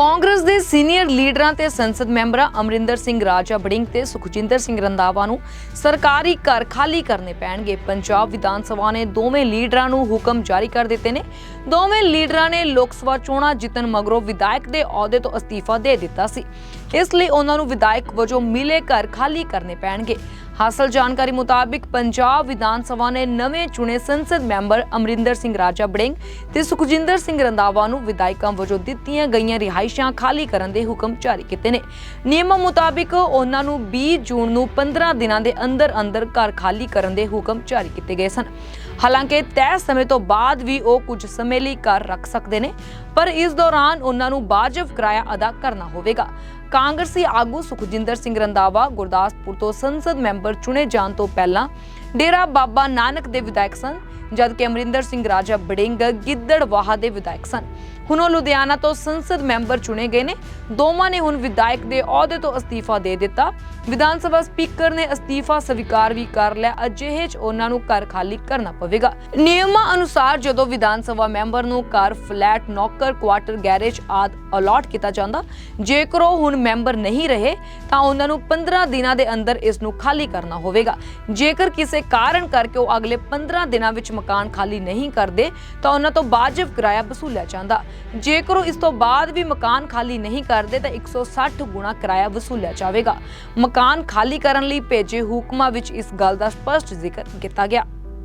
ਕਾਂਗਰਸ ਦੇ ਸੀਨੀਅਰ ਲੀਡਰਾਂ ਤੇ ਸੰਸਦ ਮੈਂਬਰਾਂ ਅਮਰਿੰਦਰ ਸਿੰਘ, ਰਾਜਾ ਬੜਿੰਗ ਤੇ ਸੁਖਜਿੰਦਰ ਸਿੰਘ ਰੰਧਾਵਾ ਨੂੰ ਸਰਕਾਰੀ ਘਰ ਖਾਲੀ ਕਰਨੇ ਪੈਣਗੇ। ਪੰਜਾਬ ਵਿਧਾਨ ਸਭਾ ਨੇ ਦੋਵੇਂ ਲੀਡਰਾਂ ਨੂੰ ਹੁਕਮ ਜਾਰੀ ਕਰ ਦਿੱਤੇ ਨੇ। ਦੋਵੇਂ ਲੀਡਰਾਂ ਨੇ ਲੋਕ ਸਭਾ ਚੋਣਾਂ ਜਿੱਤਣ ਮਗਰੋਂ ਵਿਧਾਇਕ ਦੇ ਅਹੁਦੇ ਤੋਂ ਅਸਤੀਫਾ ਦੇ ਦਿੱਤਾ ਸੀ। ਇਸ ਲਈ ਉਹਨਾਂ ਨੂੰ ਵਿਧਾਇਕ ਵਜੋਂ ਮਿਲੇ ਘਰ ਖਾਲੀ ਕਰਨੇ ਪੈਣਗੇ। ਹਾਸਲ ਜਾਣਕਾਰੀ ਮੁਤਾਬਿਕ ਪੰਜਾਬ ਵਿਧਾਨ ਸਭਾ ਨੇ ਨਵੇਂ ਚੁਣੇ ਸੰਸਦ ਮੈਂਬਰ ਅਮਰਿੰਦਰ ਸਿੰਘ ਰਾਜਾ ਬੜਿੰਗ ਤੇ ਸੁਖਜਿੰਦਰ ਸਿੰਘ ਰੰਧਾਵਾ ਨੂੰ ਵਿਧਾਇਕਾਂ ਵਜੋਂ ਦਿੱਤੀਆਂ ਗਈਆਂ ਰਿਹਾਇਸ਼ਾਂ ਖਾਲੀ ਕਰਨ ਦੇ ਹੁਕਮ ਜਾਰੀ ਕੀਤੇ ਨੇ। ਨਿਯਮਾਂ ਮੁਤਾਬਿਕ ਉਹਨਾਂ ਨੂੰ 20 ਜੂਨ ਨੂੰ 15 ਦਿਨਾਂ ਦੇ ਅੰਦਰ ਅੰਦਰ ਘਰ ਖਾਲੀ ਕਰਨ ਦੇ ਹੁਕਮ ਜਾਰੀ ਕੀਤੇ ਗਏ ਸਨ। ਹਾਲਾਂਕਿ ਤੈਅ ਸਮੇਂ ਤੋਂ ਬਾਅਦ ਵੀ ਉਹ ਕੁਝ ਸਮੇਂ ਲਈ ਘਰ ਰੱਖ ਸਕਦੇ ਨੇ, ਪਰ ਇਸ ਦੌਰਾਨ ਉਹਨਾਂ ਨੂੰ ਵਾਜਬ ਕਿਰਾਇਆ ਅਦਾ ਕਰਨਾ ਹੋਵੇਗਾ। ਕਾਂਗਰਸੀ ਆਗੂ ਸੁਖਜਿੰਦਰ ਸਿੰਘ ਰੰਦਾਵਾ ਗੁਰਦਾਸਪੁਰ ਤੋਂ ਸੰਸਦ ਮੈਂਬਰ ਚੁਣੇ ਜਾਣ ਤੋਂ ਪਹਿਲਾਂ ਡੇਰਾ ਬਾਬਾ ਨਾਨਕ ਦੇ ਵਿਧਾਇਕ ਸਨ, ਜਦਕਿ ਅਮਰਿੰਦਰ ਸਿੰਘ ਰਾਜਾ ਬੜਿੰਗ ਗਿੱਦੜਵਾਹਾ ਦੇ ਵਿਧਾਇਕ ਸਨ। ਹੁਣ ਉਹ ਲੁਧਿਆਣਾ ਤੋਂ ਸੰਸਦ ਮੈਂਬਰ ਚੁਣੇ ਗਏ ਨੇ। ਦੋਵਾਂ ਨੇ ਹੁਣ ਵਿਧਾਇਕ ਦੇ ਅਹੁਦੇ ਤੋਂ ਅਸਤੀਫਾ ਦੇ ਦਿੱਤਾ। ਵਿਧਾਨ ਸਭਾ ਸਪੀਕਰ ਨੇ ਅਸਤੀਫਾ ਸਵੀਕਾਰ ਵੀ ਕਰ ਲਿਆ। ਅਜਿਹੇ 'ਚ ਉਹਨਾਂ ਨੂੰ ਘਰ ਖਾਲੀ ਕਰਨਾ ਪਵੇਗਾ। ਨਿਯਮਾਂ ਅਨੁਸਾਰ ਜਦੋਂ ਵਿਧਾਨ ਸਭਾ ਮੈਂਬਰ ਨੂੰ ਘਰ ਫਲੈਟ, ਨੌਕਰ, ਕੁਆਟਰ, ਗੈਰੇਜ ਆਦ ਅਲਾਟ ਕੀਤਾ ਜਾਂਦਾ, ਜੇਕਰ ਉਹ ਹੁਣ ਮੈਂਬਰ ਨਹੀਂ ਰਹੇ, ਤਾਂ ਉਹਨਾਂ ਨੂੰ 15 ਦਿਨਾਂ ਦੇ ਅੰਦਰ ਇਸ ਨੂੰ ਖਾਲੀ ਕਰਨਾ ਹੋਵੇਗਾ। ਜੇਕਰ ਕਿਸੇ ਕਾਰਨ ਕਰਕੇ ਉਹ ਅਗਲੇ 15 ਦਿਨਾਂ ਵਿੱਚ ਮਕਾਨ ਖਾਲੀ ਨਹੀਂ ਕਰਦੇ, ਤਾਂ ਉਹਨਾਂ ਤੋਂ ਵਾਜਬ ਕਿਰਾਇਆ ਵਸੂਲਿਆ ਜਾਂਦਾ। ਜੇਕਰ ਉਹ ਇਸ ਤੋਂ ਬਾਅਦ ਵੀ ਮਕਾਨ ਖਾਲੀ ਨਹੀਂ ਕਰਦੇ ਤਾਂ 160 ਗੁਣਾ ਕਿਰਾਇਆ ਵਸੂਲਿਆ ਜਾਵੇਗਾ। ਮਕਾਨ ਖਾਲੀ ਕਰਨ ਲਈ ਭੇਜੇ ਹੁਕਮਾਂ ਵਿੱਚ ਇਸ ਗੱਲ ਦਾ ਸਪਸ਼ਟ ਜ਼ਿਕਰ ਕੀਤਾ ਗਿਆ।